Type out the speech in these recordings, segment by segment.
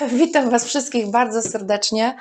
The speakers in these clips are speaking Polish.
Witam Was wszystkich bardzo serdecznie.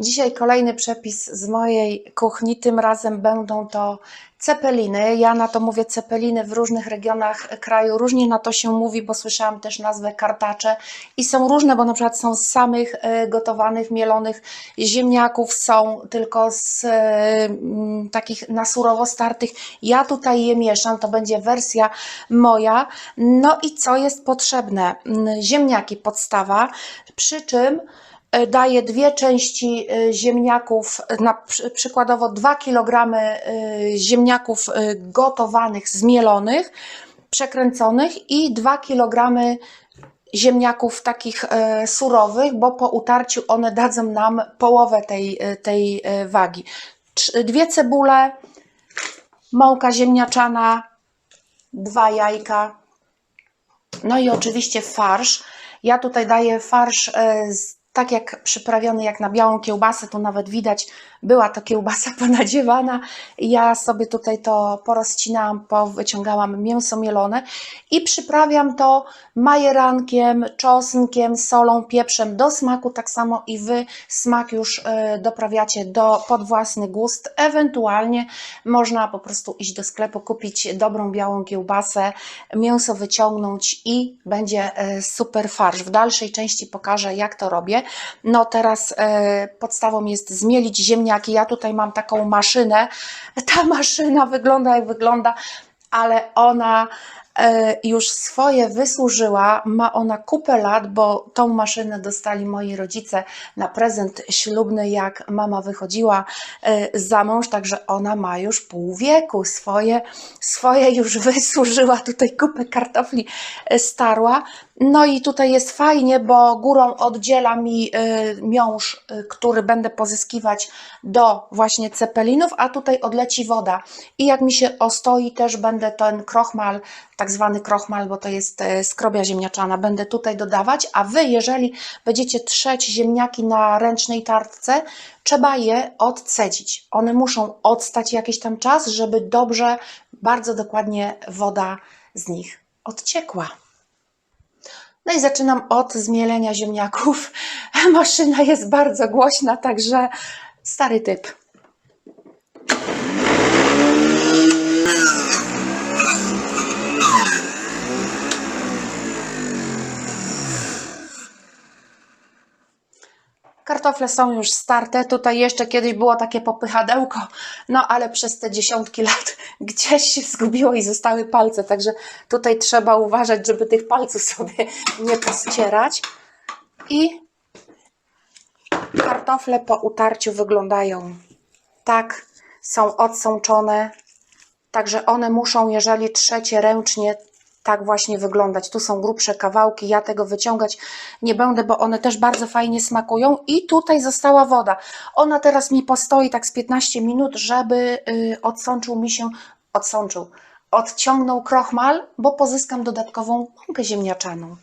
Dzisiaj kolejny przepis z mojej kuchni. Tym razem będą to cepeliny. Ja na to mówię cepeliny w różnych regionach kraju. Różnie na to się mówi, bo słyszałam też nazwę kartacze i są różne, bo na przykład są z samych e, gotowanych, mielonych ziemniaków, są tylko z e, takich na surowo startych. Ja tutaj je mieszam, to będzie wersja moja. No i co jest potrzebne? Ziemniaki podstawa, przy czym daję dwie części e, ziemniaków, e, na przy- przykładowo 2 kg e, ziemniaków e, gotowanych, zmielonych, przekręconych i 2 kg ziemniaków takich e, surowych, bo po utarciu one dadzą nam połowę tej, e, tej e, wagi. Dwie cebule, mąka ziemniaczana, dwa jajka, no i oczywiście farsz. Ja tutaj daję farsz e, z, tak jak przyprawiony jak na białą kiełbasę, tu nawet widać, była to kiełbasa ponadziewana. Ja sobie tutaj to porozcinałam, powyciągałam mięso mielone i przyprawiam to majerankiem, czosnkiem, solą, pieprzem do smaku, tak samo i Wy smak już e, doprawiacie do, pod własny gust. Ewentualnie można po prostu iść do sklepu, kupić dobrą białą kiełbasę, mięso wyciągnąć i będzie e, super farsz. W dalszej części pokażę, jak to robię. No teraz e, podstawą jest zmielić ziemniaki. Ja tutaj mam taką maszynę. Ta maszyna wygląda jak wygląda, ale ona e, już swoje wysłużyła. Ma ona kupę lat, bo tą maszynę dostali moi rodzice na prezent ślubny, jak mama wychodziła e, za mąż, także ona ma już pół wieku. Swoje, swoje już wysłużyła, tutaj kupę kartofli starła. No i tutaj jest fajnie, bo górą oddziela mi e, miąższ, e, który będę pozyskiwać do właśnie cepelinów, a tutaj odleci woda. I jak mi się ostoi, też będę ten krochmal, tak zwany krochmal, bo to jest e, skrobia ziemniaczana, będę tutaj dodawać, a Wy, jeżeli będziecie trzeć ziemniaki na ręcznej tartce, trzeba je odcedzić. One muszą odstać jakiś tam czas, żeby dobrze, bardzo dokładnie woda z nich odciekła. No i zaczynam od zmielenia ziemniaków. Maszyna jest bardzo głośna, także stary typ. Kartofle są już starte. Tutaj jeszcze kiedyś było takie popychadełko, no ale przez te dziesiątki lat gdzieś się zgubiło i zostały palce. Także tutaj trzeba uważać, żeby tych palców sobie nie pościerać. I kartofle po utarciu wyglądają tak, są odsączone. Także one muszą, jeżeli trzecie ręcznie, tak właśnie wyglądać. Tu są grubsze kawałki, ja tego wyciągać nie będę, bo one też bardzo fajnie smakują. I tutaj została woda. Ona teraz mi postoi tak z 15 minut, żeby y, odsączył mi się, odsączył, odciągnął krochmal, bo pozyskam dodatkową mąkę ziemniaczaną.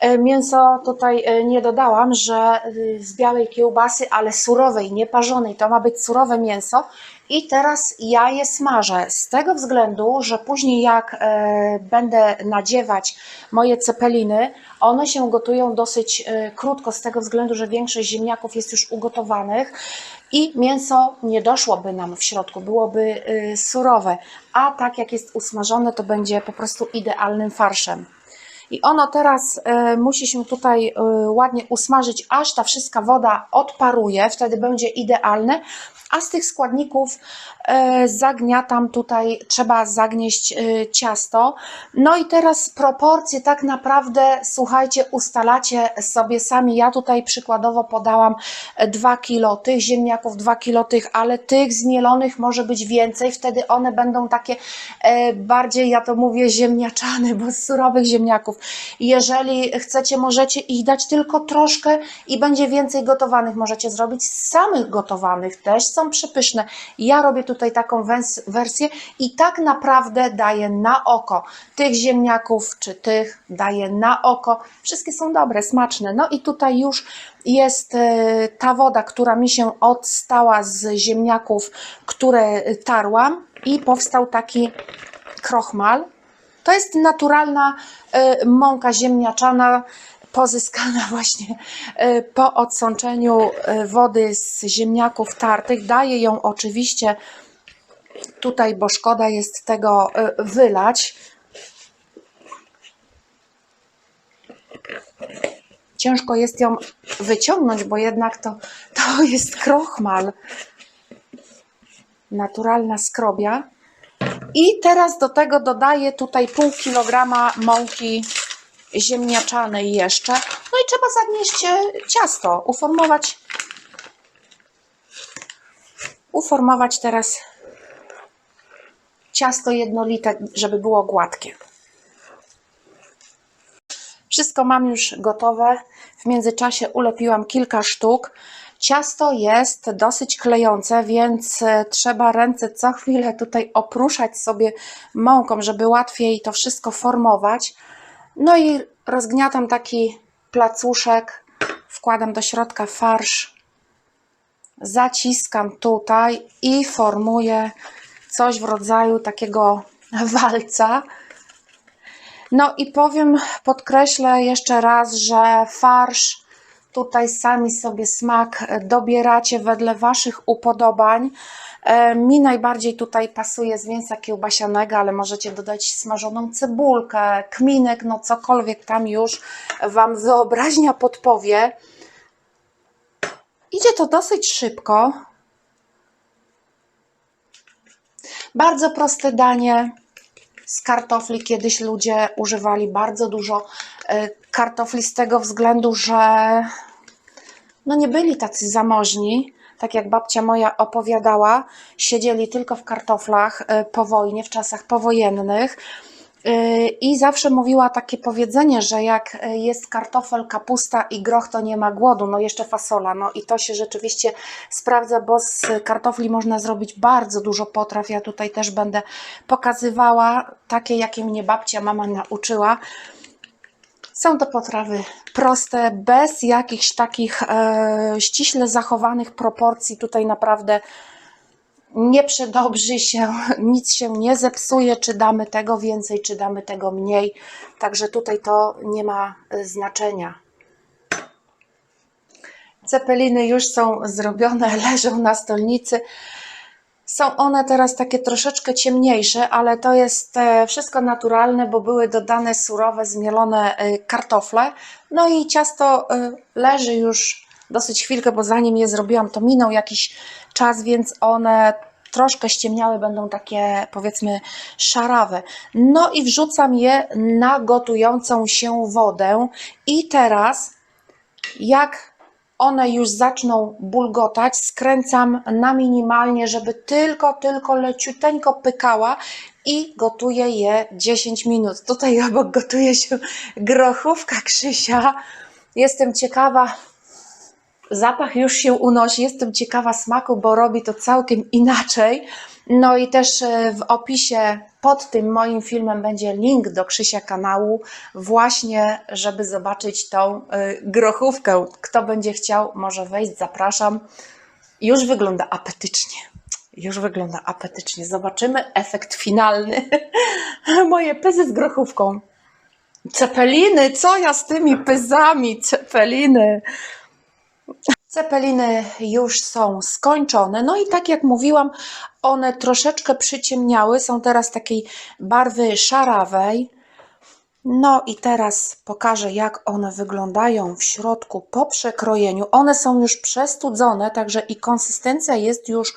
E, Mięso tutaj e, nie dodałam, że y, z białej kiełbasy, ale surowej, nie parzonej. To ma być surowe mięso. I teraz ja je smażę z tego względu, że później jak e, będę nadziewać moje cepeliny, one się gotują dosyć krótko z tego względu, że większość ziemniaków jest już ugotowanych i mięso nie doszłoby nam w środku, byłoby e, surowe. A tak jak jest usmażone, to będzie po prostu idealnym farszem. I ono teraz e, musi się tutaj e, ładnie usmażyć, aż ta wszystka woda odparuje, wtedy będzie idealne. A z tych składników e, zagniatam tutaj, trzeba zagnieść ciasto. No i teraz proporcje tak naprawdę, słuchajcie, ustalacie sobie sami. Ja tutaj przykładowo podałam 2 kilo tych ziemniaków, 2 kilo tych, ale tych zmielonych może być więcej, wtedy one będą takie bardziej, ja to mówię, ziemniaczane, bo z surowych ziemniaków. Jeżeli chcecie, możecie ich dać tylko troszkę i będzie więcej gotowanych. Możecie zrobić z samych gotowanych, też są przepyszne. Ja robię tutaj taką wersję i tak naprawdę daję na oko tych ziemniaków czy tych daję na oko. Wszystkie są dobre, smaczne. No i tutaj już jest e, ta woda, która mi się odstała z ziemniaków, które tarłam i powstał taki krochmal. To jest naturalna e, mąka ziemniaczana. pozyskana właśnie e, po odsączeniu e, wody z ziemniaków tartych. Daję ją oczywiście tutaj, bo szkoda jest tego e, wylać. Ciężko jest ją wyciągnąć, bo jednak to, to jest krochmal. Naturalna skrobia. I teraz do tego dodaję tutaj pół kilograma mąki ziemniaczanej jeszcze. No i trzeba zagnieść e, ciasto, uformować uformować teraz ciasto jednolite, żeby było gładkie. Wszystko mam już gotowe. W międzyczasie ulepiłam kilka sztuk. Ciasto jest dosyć klejące, więc e, trzeba ręce co chwilę tutaj opruszać sobie mąką, żeby łatwiej to wszystko formować. No i rozgniatam taki placuszek, wkładam do środka farsz, zaciskam tutaj i formuję coś w rodzaju takiego walca. No i powiem, podkreślę jeszcze raz, że farsz tutaj sami sobie smak dobieracie wedle Waszych upodobań. E, Mi najbardziej tutaj pasuje z mięsa kiełbasianego, ale możecie dodać smażoną cebulkę, kminek, no cokolwiek tam już Wam wyobraźnia podpowie. Idzie to dosyć szybko. Bardzo proste danie z kartofli. Kiedyś ludzie używali bardzo dużo e, kartofli z tego względu, że no nie byli tacy zamożni. Tak jak babcia moja opowiadała, siedzieli tylko w kartoflach e, po wojnie, w czasach powojennych. E, I zawsze mówiła takie powiedzenie, że jak e, jest kartofel, kapusta i groch, to nie ma głodu. No jeszcze fasola. No i to się rzeczywiście sprawdza, bo z kartofli można zrobić bardzo dużo potraw. Ja tutaj też będę pokazywała takie, jakie mnie babcia, mama nauczyła. Są to potrawy proste, bez jakichś takich e, ściśle zachowanych proporcji. Tutaj naprawdę nie przedobrzy się, nic się nie zepsuje, czy damy tego więcej, czy damy tego mniej. Także tutaj to nie ma e, znaczenia. Cepeliny już są zrobione, leżą na stolnicy. Są one teraz takie troszeczkę ciemniejsze, ale to jest e, wszystko naturalne, bo były dodane surowe, zmielone e, kartofle. No i ciasto e, leży już dosyć chwilkę, bo zanim je zrobiłam, to minął jakiś czas, więc one troszkę ściemniały, będą takie powiedzmy szarawe. No i wrzucam je na gotującą się wodę. I teraz, jak one już zaczną bulgotać, skręcam na minimalnie, żeby tylko, tylko leciuteńko pykała i gotuję je 10 minut. Tutaj obok gotuje się grochówka Krzysia. Jestem ciekawa, zapach już się unosi, jestem ciekawa smaku, bo robi to całkiem inaczej. No i też e, w opisie pod tym moim filmem będzie link do Krzysia kanału, właśnie żeby zobaczyć tą e, grochówkę. Kto będzie chciał, może wejść, zapraszam. Już wygląda apetycznie. Już wygląda apetycznie. Zobaczymy efekt finalny. Moje pyzy z grochówką. Cepeliny, co ja z tymi pyzami? Cepeliny. Cepeliny już są skończone. No i tak jak mówiłam, one troszeczkę przyciemniały, są teraz takiej barwy szarawej. No i teraz pokażę, jak one wyglądają w środku po przekrojeniu. One są już przestudzone, także i konsystencja jest już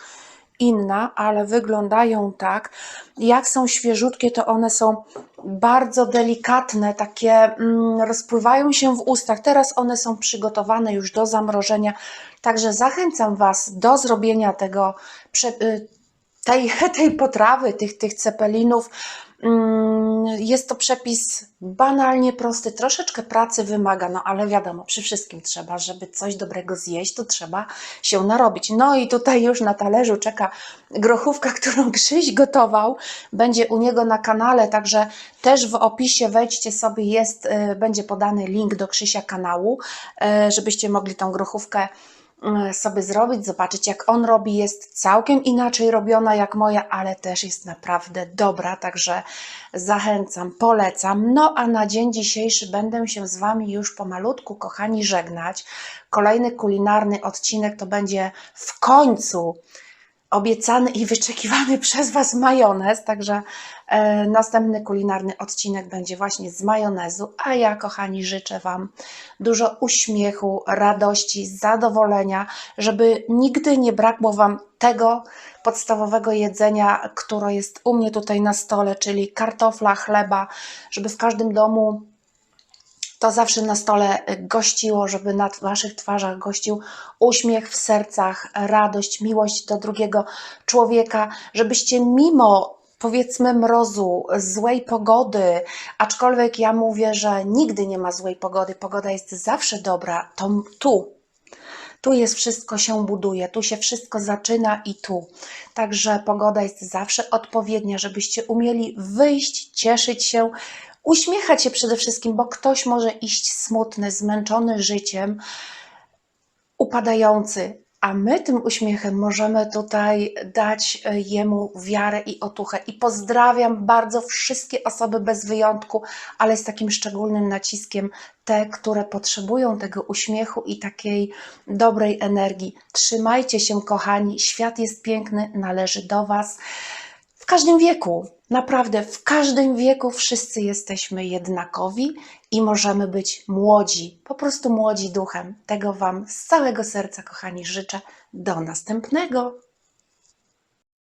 inna, ale wyglądają tak. Jak są świeżutkie, to one są bardzo delikatne, takie mm, rozpływają się w ustach. Teraz one są przygotowane już do zamrożenia, także zachęcam Was do zrobienia tego, y, tej, tej potrawy, tych, tych cepelinów. Mm, Jest to przepis banalnie prosty, troszeczkę pracy wymaga, no ale wiadomo, przy wszystkim trzeba, żeby coś dobrego zjeść, to trzeba się narobić. No i tutaj już na talerzu czeka grochówka, którą Krzyś gotował, będzie u niego na kanale, także też w opisie wejdźcie sobie, jest, y, będzie podany link do Krzysia kanału, y, żebyście mogli tą grochówkę sobie zrobić, zobaczyć jak on robi. Jest całkiem inaczej robiona jak moja, ale też jest naprawdę dobra, także zachęcam, polecam. No a na dzień dzisiejszy będę się z Wami już pomalutku, kochani, żegnać. Kolejny kulinarny odcinek to będzie w końcu obiecany i wyczekiwany przez Was majonez, także e, następny kulinarny odcinek będzie właśnie z majonezu, a ja, kochani, życzę Wam dużo uśmiechu, radości, zadowolenia, żeby nigdy nie brakło Wam tego podstawowego jedzenia, które jest u mnie tutaj na stole, czyli kartofla, chleba, żeby w każdym domu to zawsze na stole gościło, żeby na Waszych twarzach gościł uśmiech w sercach, radość, miłość do drugiego człowieka, żebyście mimo powiedzmy mrozu, złej pogody, aczkolwiek ja mówię, że nigdy nie ma złej pogody, pogoda jest zawsze dobra, to tu, tu jest wszystko się buduje, tu się wszystko zaczyna i tu. Także pogoda jest zawsze odpowiednia, żebyście umieli wyjść, cieszyć się, uśmiechać się przede wszystkim, bo ktoś może iść smutny, zmęczony życiem, upadający, a my tym uśmiechem możemy tutaj dać e, jemu wiarę i otuchę. I pozdrawiam bardzo wszystkie osoby bez wyjątku, ale z takim szczególnym naciskiem te, które potrzebują tego uśmiechu i takiej dobrej energii. Trzymajcie się, kochani. Świat jest piękny, należy do Was. W każdym wieku, naprawdę w każdym wieku wszyscy jesteśmy jednakowi i możemy być młodzi, po prostu młodzi duchem. Tego Wam z całego serca, kochani, życzę. Do następnego.